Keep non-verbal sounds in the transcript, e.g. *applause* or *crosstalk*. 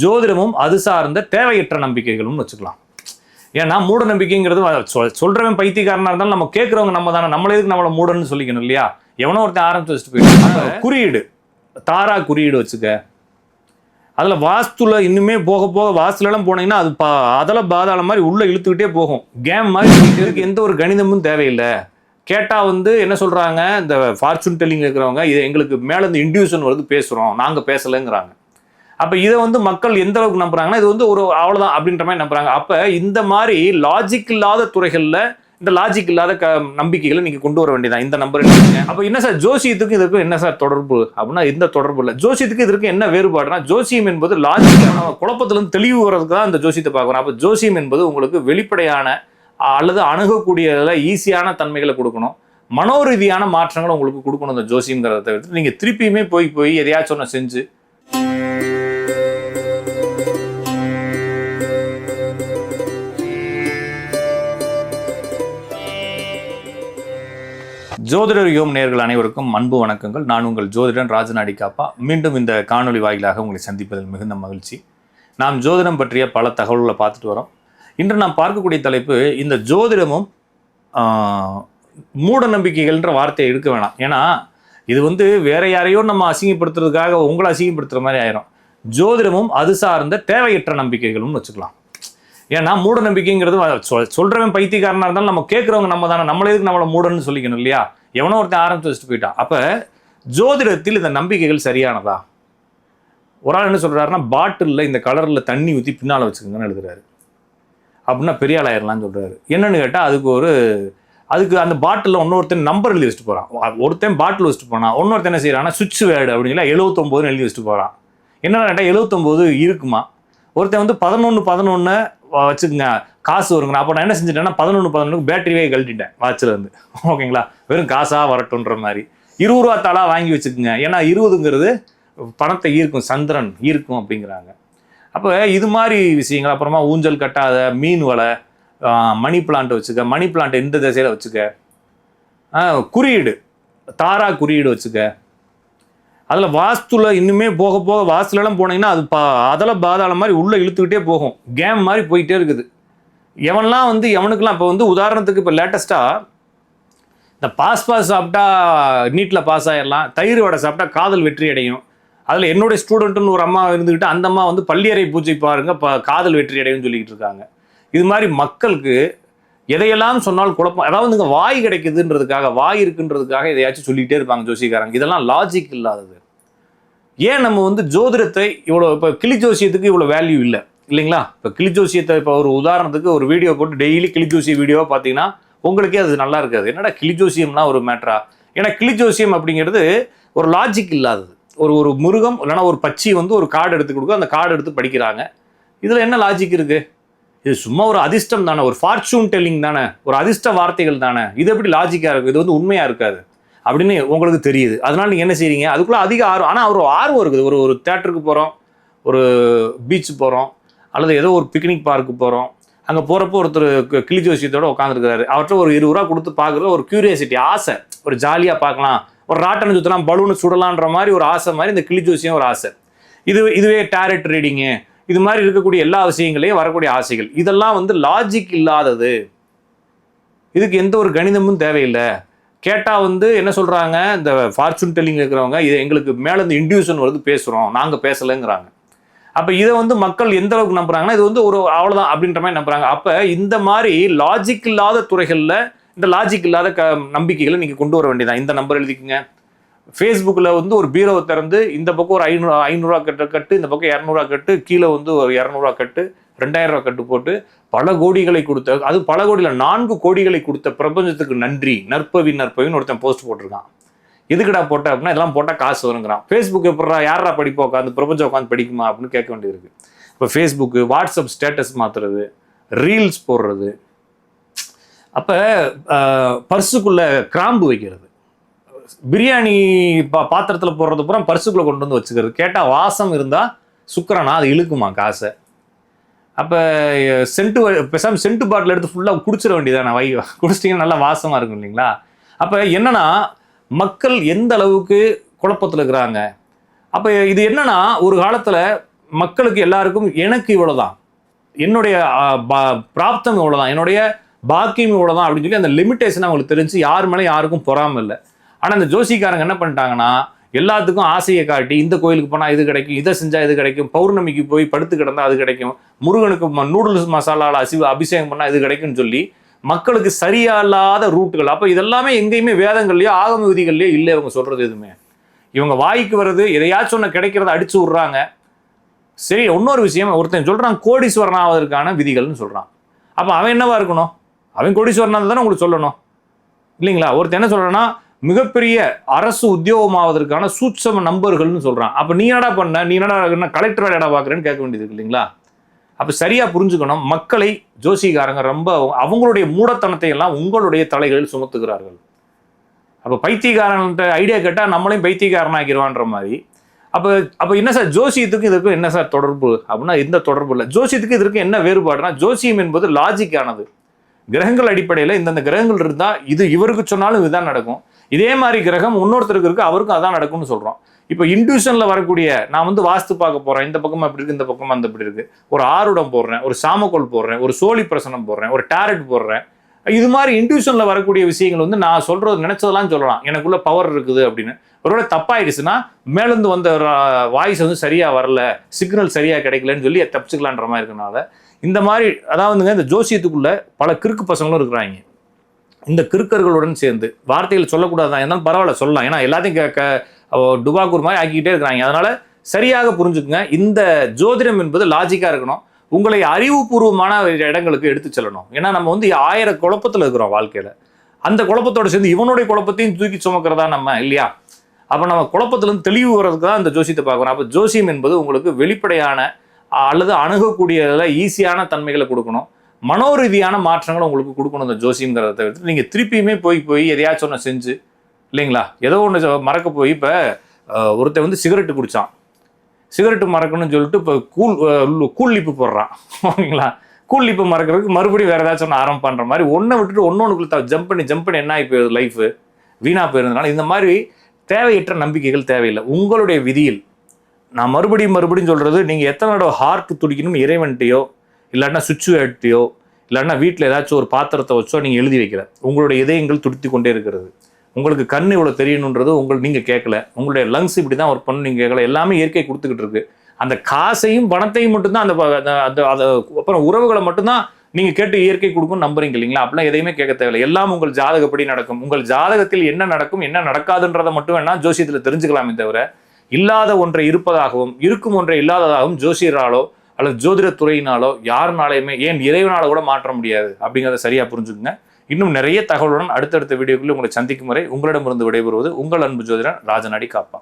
ஜோதிடமும் அது சார்ந்த தேவையற்ற நம்பிக்கைகளும் வச்சுக்கலாம். ஏன்னா மூட நம்பிக்கைங்கிறது சொல்றவன் பைத்தியக்காரனா இருந்தாலும் நம்ம கேட்கறவங்க நம்ம தானே. நம்மள எதுக்கு நம்மள மூடன்னு சொல்லிக்கணும் இல்லையா? எவனோ ஒருத்தன் ஆரம்பிச்சு வச்சுட்டு போயிட்டு குறியீடு. தாரா குறியீடு வச்சுக்க. அதுல வாஸ்துல இன்னுமே போக போக வாஸ்துல எல்லாம் போனீங்கன்னா அது பா அதல பாதாள மாதிரி உள்ள இழுத்துக்கிட்டே போகும். கேம் மாதிரி இருக்கு. எந்த ஒரு கணிதமும் தேவையில்லை. கேட்டா வந்து என்ன சொல்றாங்க? இந்த ஃபார்ச்சூன் டெல்லிங் இருக்கிறவங்க இது எங்களுக்கு மேல இந்த இன்டியூஷன் வருது பேசுறோம். நாங்க பேசலைங்கிறாங்க. அப்ப இதை வந்து மக்கள் எந்த அளவுக்கு நம்புறாங்கன்னா இது வந்து ஒரு அவ்வளவுதான் அப்படின்ற மாதிரி நம்புறாங்க. அப்ப இந்த மாதிரி லாஜிக் இல்லாத துறைகள்ல இந்த லாஜிக் இல்லாத க நம்பிக்கைகளை நீங்க கொண்டு வர வேண்டியதான் இந்த நம்பர் அப்போ அப்ப என்ன சார் ஜோசியத்துக்கும் இதுக்கும் என்ன சார் தொடர்பு? அப்படின்னா இந்த தொடர்பு இல்லை. ஜோசியத்துக்கு இதற்கு என்ன வேறுபாடுனா ஜோசியம் என்பது லாஜிக் குழப்பத்திலிருந்து தெளிவு வர்றதுக்கு தான் இந்த ஜோசியத்தை பார்க்கணும். அப்ப ஜோசியம் என்பது உங்களுக்கு வெளிப்படையான அல்லது அணுகக்கூடியதில் ஈஸியான தன்மைகளை கொடுக்கணும். மனோரீதியான மாற்றங்களை உங்களுக்கு கொடுக்கணும் இந்த ஜோசியங்கிறத தவிர்த்து. நீங்க திருப்பியுமே போய் போய் எதையாச்சும் ஒன்று செஞ்சு ஜோதிடர் யோம் நேர்கள் அனைவருக்கும் அன்பு வணக்கங்கள். நான் உங்கள் ஜோதிடன் ராஜநாடி காப்பா மீண்டும் இந்த காணொளி வாயிலாக உங்களை சந்திப்பதில் மிகுந்த மகிழ்ச்சி. நாம் ஜோதிடம் பற்றிய பல தகவல்களை பார்த்துட்டு வரோம். இன்று நாம் பார்க்கக்கூடிய தலைப்பு இந்த ஜோதிடமும் மூட நம்பிக்கைகள்ன்ற வார்த்தையை எடுக்க வேணாம். ஏன்னா இது வந்து வேற யாரையோ நம்ம அசிங்கப்படுத்துறதுக்காக உங்களை அசிங்கப்படுத்துற மாதிரி ஆயிரும். ஜோதிடமும் அது சார்ந்த தேவையற்ற நம்பிக்கைகளும் வச்சுக்கலாம். ஏன்னா மூட நம்பிக்கைங்கிறது சொல்கிறவன் பைத்தியக்காரனாக இருந்தாலும் நம்ம கேட்கறவங்க நம்ம தானே. நம்மளே எதுக்கு நம்மளை மூடன்னு சொல்லிக்கணும் இல்லையா? எவனோ ஒருத்தன் ஆரம்பித்து வச்சுட்டு போயிட்டான். அப்போ ஜோதிடத்தில் இந்த நம்பிக்கைகள் சரியானதா? ஒரு ஆள் என்ன சொல்கிறாருன்னா பாட்டிலில் இந்த கலரில் தண்ணி ஊற்றி பின்னால் வச்சுக்கோங்கன்னு எழுதுறாரு. அப்படின்னா பெரிய ஆள் ஆயிடலாம்னு சொல்கிறாரு என்னென்னு கேட்டால் அதுக்கு ஒரு அதுக்கு அந்த பாட்டிலில் இன்னொருத்தன் நம்பர் எழுதி வச்சுட்டு போகிறான் ஒருத்தன் பாட்டில் வச்சுட்டு போனான் இன்னொருத்தன் என்ன செய்கிறான் சுவிட்ச் வேர்டு அப்படிங்களா எழுபத்தொம்போதுன்னு எழுதி வச்சுட்டு போகிறான் என்னென்னு கேட்டால் எழுபத்தொம்போது இருக்குமா? ஒருத்தன் வந்து பதினொன்று பதினொன்று வச்சுக்கோங்க. காசு வருங்க அப்போ நான் என்ன செஞ்சுட்டேன்னா பதினொன்று பதினொன்றுக்கு பேட்டரியே கழட்டிட்டேன் வாட்சில் இருந்து ஓகேங்களா? வெறும் காசாக வரட்டுன்ற மாதிரி. இருபது ரூபா தாளா வாங்கி வச்சுக்கோங்க. ஏன்னா இருபதுங்கிறது பணத்தை ஈர்க்கும் சந்திரன் ஈர்க்கும் அப்படிங்கிறாங்க. அப்போ இது மாதிரி விஷயங்கள் அப்புறமா ஊஞ்சல் கட்டாத மீன் வலை மணி பிளான்ட் வச்சுக்க மணி பிளான்ட் எந்த திசையில் வச்சுக்க? குறியீடு. தாரா குறியீடு வச்சுக்க. அதில் வாஸ்துல இன்னுமே போக போக வாஸ்துலலாம் போனீங்கன்னா அது பா அதல பாதாள மாதிரி உள்ளே இழுத்துக்கிட்டே போகும். கேம் மாதிரி போயிட்டே இருக்குது. எவன்லாம் வந்து எவனுக்கெல்லாம் இப்போ வந்து உதாரணத்துக்கு இப்போ லேட்டஸ்ட்டாக இந்த பாஸ் பாஸ் சாப்பிட்டா நீட்டில் பாஸ் ஆயிடலாம் தயிர் வடை சாப்பிட்டா காதல் வெற்றி அடையும். அதில் என்னுடைய ஸ்டூடெண்ட்டுன்னு ஒரு அம்மா இருந்துக்கிட்டு அந்த அம்மா வந்து பள்ளியறை பூஜை பாருங்க இப்போ காதல் வெற்றி அடையும்னு சொல்லிக்கிட்டு இருக்காங்க. இது மாதிரி மக்களுக்கு எதையெல்லாம் சொன்னால் குழப்பம் அதாவது இங்கே வாய் கிடைக்குதுன்றதுக்காக வாய் இருக்குன்றதுக்காக எதையாச்சும் சொல்லிகிட்டே இருப்பாங்க ஜோசிக்காரங்க இதெல்லாம் லாஜிக் இல்லாதது. ஏன் நம்ம வந்து ஜோதிடத்தை இவ்வளோ இப்போ கிளி ஜோசியத்துக்கு இவ்வளோ வேல்யூ இல்லை? இல்லைங்களா? இப்போ கிளிஜோசியத்தை இப்போ ஒரு உதாரணத்துக்கு ஒரு வீடியோ போட்டு டெய்லி கிளிஜோசிய வீடியோவாக பார்த்தீங்கன்னா உங்களுக்கே அது நல்லா இருக்காது. என்னடா கிளிஜோசியம்னா ஒரு மேட்ரா ஏன்னா கிளிஜோசியம் அப்படிங்கிறது ஒரு லாஜிக் இல்லாதது. ஒரு ஒரு முருகம் இல்லைன்னா ஒரு பச்சி வந்து ஒரு கார்டு எடுத்து கொடுக்கும். அந்த கார்டு எடுத்து படிக்கிறாங்க. இதில் என்ன லாஜிக் இருக்குது இது சும்மா ஒரு அதிர்ஷ்டம் தானே. ஒரு ஃபார்ச்சூன் டெல்லிங் தானே. ஒரு அதிர்ஷ்ட வார்த்தைகள் தானே. இது எப்படி லாஜிக்காக இருக்குது இது வந்து உண்மையாக இருக்காது. அப்படின்னு உங்களுக்கு தெரியுது. அதனால் நீங்கள் என்ன செய்கிறீங்க அதுக்குள்ளே அதிக ஆர்வம். ஆனால் ஒரு ஆர்வம் இருக்குது. ஒரு ஒரு தேட்டருக்கு போகிறோம் ஒரு பீச் போகிறோம் அல்லது ஏதோ ஒரு பிக்னிக் பார்க்கு போகிறோம் அங்கே போகிறப்போ ஒருத்தர் கு- கிளி ஜோசியத்தோட உட்காந்துருக்காரு அவர்கிட்ட ஒரு இருபது ரூபா கொடுத்து பார்க்குறது ஒரு கியூரியாசிட்டி ஆசை. ஒரு ஜாலியாக பார்க்கலாம் ஒரு ராட்டனை சுற்றலாம் பலூனு சுடலான்ற மாதிரி ஒரு ஆசை மாதிரி இந்த கிளி ஜோசியம் ஒரு ஆசை. இது இதுவே டேரட் ரீடிங்கு இது மாதிரி இருக்கக்கூடிய எல்லா விஷயங்களையும் வரக்கூடிய ஆசைகள். இதெல்லாம் வந்து லாஜிக் இல்லாதது. இதுக்கு எந்த ஒரு கணிதமும் தேவையில்லை. கேட்டால் வந்து என்ன சொல்கிறாங்க இந்த ஃபார்ச்சூன் டெல்லிங் இருக்கிறவங்க இது எங்களுக்கு மேலே இந்த இன்டியூஷன் வருது பேசுகிறோம் நாங்கள் பேசலைங்கிறாங்க. அப்போ இதை வந்து மக்கள் எந்த அளவுக்கு நம்புறாங்கன்னா இது வந்து ஒரு அவ்வளோதான் அப்படின்ற மாதிரி நம்புறாங்க. அப்போ இந்த மாதிரி லாஜிக் இல்லாத துறைகளில் இந்த லாஜிக் இல்லாத க நம்பிக்கைகளை நீங்கள் கொண்டு வர வேண்டியதான் இந்த நம்பர் எழுதிக்குங்க. ஃபேஸ்புக்கில் வந்து ஒரு பீரோவை திறந்து இந்த பக்கம் ஒரு ஐநூறு ஐநூறுரூவா கட்டு கட்டு இந்த பக்கம் இரநூறுவா கட்டு கீழே வந்து ஒரு இரநூறுவா கட்டு ரெண்டாயிரம் ரூபா கட்டு போட்டு பல கோடிகளை கொடுத்த அது பல கோடியில் நான்கு கோடிகளை கொடுத்த பிரபஞ்சத்துக்கு நன்றி. நற்பவி நற்பவின்னு ஒருத்தன் போஸ்ட் போட்டிருக்கான். எதுக்குடா போட்ட அப்படின்னா இதெல்லாம் போட்டால் காசு வருங்கிறான். ஃபேஸ்புக் எப்படா யாரா படிப்பா உட்காந்து பிரபஞ்சம் உட்காந்து படிக்குமா அப்படின்னு கேட்க வேண்டியிருக்கு. இப்போ ஃபேஸ்புக்கு வாட்ஸ்அப் ஸ்டேட்டஸ் மாற்றுறது ரீல்ஸ் போடுறது. அப்போ பர்சுக்குள்ளே கிராம்பு வைக்கிறது. பிரியாணி பா பாத்திரத்தில் போடுறது பூரா பர்சுக்குள்ளே கொண்டு வந்து வச்சுக்கிறது. கேட்டால் வாசம் இருந்தால் சுக்கரனா அது இழுக்குமா காசை? அப்போ சென்ட்டு பேசாமல் சென்ட்டு பாட்டில் எடுத்து ஃபுல்லாக குடிச்சிட வேண்டியதானே வை குடிச்சிட்டிங்கன்னா நல்லா வாசமாக இருக்கும் இல்லைங்களா? அப்போ என்னன்னா மக்கள் எந்த அளவுக்கு குழப்பத்தில் இருக்கிறாங்க? அப்போ இது என்னன்னா ஒரு காலத்தில் மக்களுக்கு எல்லாருக்கும் எனக்கு இவ்வளவுதான். என்னுடைய ஆ, பா- பிராப்தம் இவ்வளவுதான். என்னுடைய பாக்கியம் இவ்வளவுதான் அப்படின்னு சொல்லி அந்த லிமிட்டேஷன் அவங்களுக்கு தெரிஞ்சு யார் மேலே யாருக்கும் பொறாமல் இல்லை. ஆனால் இந்த ஜோசிக்காரங்க என்ன பண்ணிட்டாங்கன்னா எல்லாத்துக்கும் ஆசையை காட்டி இந்த கோயிலுக்கு போனால் இது கிடைக்கும் இதை செஞ்சால் இது கிடைக்கும் பௌர்ணமிக்கு போய் படுத்து கிடந்தால் அது கிடைக்கும் முருகனுக்கு நூடுல்ஸ் மசாலாவில் அசிவ அபிஷேகம் பண்ணால் இது கிடைக்கும்னு சொல்லி மக்களுக்கு சரியா இல்லாத ரூட்டுகள். அப்போ இதெல்லாமே எங்கேயுமே வேதங்கள்லையோ ஆகம விதிகள்லையோ இல்லை இவங்க சொல்கிறது எதுவுமே. இவங்க வாய்க்கு வர்றது எதையாச்சும் ஒன்று கிடைக்கிறத அடிச்சு விட்றாங்க. சரி இன்னொரு விஷயம் ஒருத்தன் சொல்கிறான் கோடீஸ்வரன் ஆவதற்கான விதிகள்னு சொல்கிறான் அப்போ அவன் என்னவா இருக்கணும்? அவன் கோடீஸ்வரனாக தானே உங்களுக்கு சொல்லணும். இல்லைங்களா? ஒருத்தன் என்ன சொல்கிறேன்னா மிகப்பெரிய அரசு உத்தியோகமாவதற்கான சூட்சம நம்பர்கள்னு சொல்கிறான் அப்போ நீ என்னடா பண்ண? நீ என்னடா என்ன வேலை இடம் பார்க்குறேன்னு கேட்க வேண்டியது இல்லைங்களா? அப்போ சரியாக புரிஞ்சுக்கணும். மக்களை ஜோசிகாரங்க ரொம்ப அவங்களுடைய மூடத்தனத்தை எல்லாம் உங்களுடைய தலைகளில் சுமத்துகிறார்கள். அப்போ பைத்தியக்காரன்ட்ட ஐடியா கேட்டால் நம்மளையும் பைத்தியக்காரனாக்கிடுவான்ற மாதிரி. அப்போ அப்போ என்ன சார் ஜோசியத்துக்கும் இதுக்கும் என்ன சார் தொடர்பு? அப்படின்னா எந்த தொடர்பு இல்லை. ஜோசியத்துக்கு இதற்கு என்ன வேறுபாடுனா ஜோசியம் என்பது லாஜிக்கானது கிரகங்கள் அடிப்படையில் இந்தந்த கிரகங்கள் இருந்தால் இது இவருக்கு சொன்னாலும் இதுதான் நடக்கும். இதே மாதிரி கிரகம் இன்னொருத்தருக்கு இருக்கு அவருக்கும் அதான் நடக்கும்னு சொல்றோம். இப்போ இன்டியூஷன்ல வரக்கூடிய நான் வந்து வாஸ்து பார்க்க போறேன் இந்த பக்கம் அப்படி இருக்கு இந்த பக்கம் அந்த இப்படி இருக்கு. ஒரு ஆருடம் போடுறேன் ஒரு சாமக்கோல் போடுறேன் ஒரு சோழி பிரசனம் போடுறேன் ஒரு டேரட் போடுறேன். இது மாதிரி இன்டியூஷன்ல வரக்கூடிய விஷயங்கள் வந்து நான் சொல்றது நினைச்சதெல்லாம் சொல்லலாம். எனக்குள்ள பவர் இருக்குது அப்படின்னு. ஒருவேளை தப்பாயிடுச்சுன்னா மேலேருந்து வந்த வாய்ஸ் வந்து சரியா வரல சிக்னல் சரியா கிடைக்கலன்னு சொல்லி தப்பிச்சுக்கலான்ற மாதிரி இருக்கனால இந்த மாதிரி அதாவதுங்க இந்த ஜோசியத்துக்குள்ள பல கிறுக்கு பசங்களும் இருக்கிறாங்க. இந்த கிறுக்கர்களுடன் சேர்ந்து வார்த்தைகள் சொல்லக்கூடாது தான் இருந்தாலும் பரவாயில்ல சொல்லலாம். ஏன்னா எல்லாத்தையும் க- டுபாக்கூர் மாதிரி ஆக்கிக்கிட்டே இருக்கிறாங்க. அதனால சரியாக புரிஞ்சுக்குங்க. இந்த ஜோதிடம் என்பது லாஜிக்காக இருக்கணும். உங்களை அறிவுபூர்வமான இடங்களுக்கு எடுத்து செல்லணும். ஏன்னா நம்ம வந்து ஆயிர குழப்பத்தில் இருக்கிறோம் வாழ்க்கையில். அந்த குழப்பத்தோடு சேர்ந்து இவனுடைய குழப்பத்தையும் தூக்கி சுமக்கிறதா நம்ம இல்லையா? அப்போ நம்ம குழப்பத்திலேருந்து தெளிவு வர்றதுக்கு தான் இந்த ஜோசியத்தை பார்க்குறோம் அப்போ ஜோசியம் என்பது உங்களுக்கு வெளிப்படையான அல்லது அணுகக்கூடியதில் ஈஸியான தன்மைகளை கொடுக்கணும். மனோரீதியான மாற்றங்களை உங்களுக்கு கொடுக்கணும் அந்த ஜோசியங்கிறத தவிர்த்து நீங்கள் திருப்பியுமே போய் போய் எதையாச்சும் ஒன்று செஞ்சு இல்லைங்களா? ஏதோ ஒன்று மறக்க போய் இப்போ ஒருத்தன் வந்து சிகரெட்டு குடித்தான் சிகரெட்டு மறக்கணும்னு சொல்லிட்டு இப்போ கூல் அஹ், கூல் லிப்பு போடுறான். *laughs* ஓகேங்களா? கூல் லிப்பு மறக்கிறதுக்கு மறுபடியும் வேறு ஏதாச்சும் ஒன்று ஆரம்பம் பண்ணுற மாதிரி ஒன்றை விட்டுட்டு ஒன்னொன்றுக்குள்ள ஜம்ப் பண்ணி ஜம்ப் பண்ணி என்ன ஆகி போயிருது லைஃபு வீணாக போயிருந்தனால இந்த மாதிரி தேவையற்ற நம்பிக்கைகள் தேவையில்லை. உங்களுடைய விதியில் நான் மறுபடியும் மறுபடியும் சொல்கிறது நீங்கள் எத்தனை தடவை ஹார்ட் துடிக்கணும் இறைவன்ட்டையோ இல்லாட்டினா சுச்சுவேட்டையோ இல்லைன்னா வீட்டில் ஏதாச்சும் ஒரு பாத்திரத்தை வச்சோ நீங்கள் எழுதி வைக்கிற உங்களுடைய இதயங்கள் துடித்து கொண்டே இருக்கிறது. உங்களுக்கு கண் இவ்வளோ தெரியணுன்றது உங்கள் நீங்கள் கேட்கல உங்களுடைய லங்ஸ் இப்படி தான் ஒர்க் பண்ணணும் நீங்கள் கேட்கல எல்லாமே இயற்கை கொடுத்துக்கிட்டு இருக்கு. அந்த காசையும் பணத்தையும் மட்டும்தான் அந்த அந்த- அந்த அப்புறம் உறவுகளை மட்டும்தான் நீங்கள் கேட்டு இயற்கை கொடுக்கணும் நம்புறீங்க இல்லைங்களா? அப்படிலாம் எதையுமே கேட்க தேவையில்லை. எல்லாம் உங்கள் ஜாதகப்படி நடக்கும். உங்கள் ஜாதகத்தில் என்ன நடக்கும் என்ன நடக்காதுன்றதை மட்டும் வேணா ஜோசியத்தில் தெரிஞ்சுக்கலாமே தவிர இல்லாத ஒன்றை இருப்பதாகவும் இருக்கும் ஒன்றை இல்லாததாகவும் ஜோசியராலோ அல்லது ஜோதிடத் துறையினாலோ யாருனாலையுமே ஏன் இறைவனால கூட மாற்ற முடியாது அப்படிங்கிறத சரியா புரிஞ்சுக்குங்க. இன்னும் நிறைய தகவலுடன் அடுத்தடுத்த வீடியோக்களில் உங்களை சந்திக்கும் வரை உங்களிடமிருந்து விடைபெறுவது உங்கள் அன்பு ஜோதிடன் ராஜநாடி காப்பா.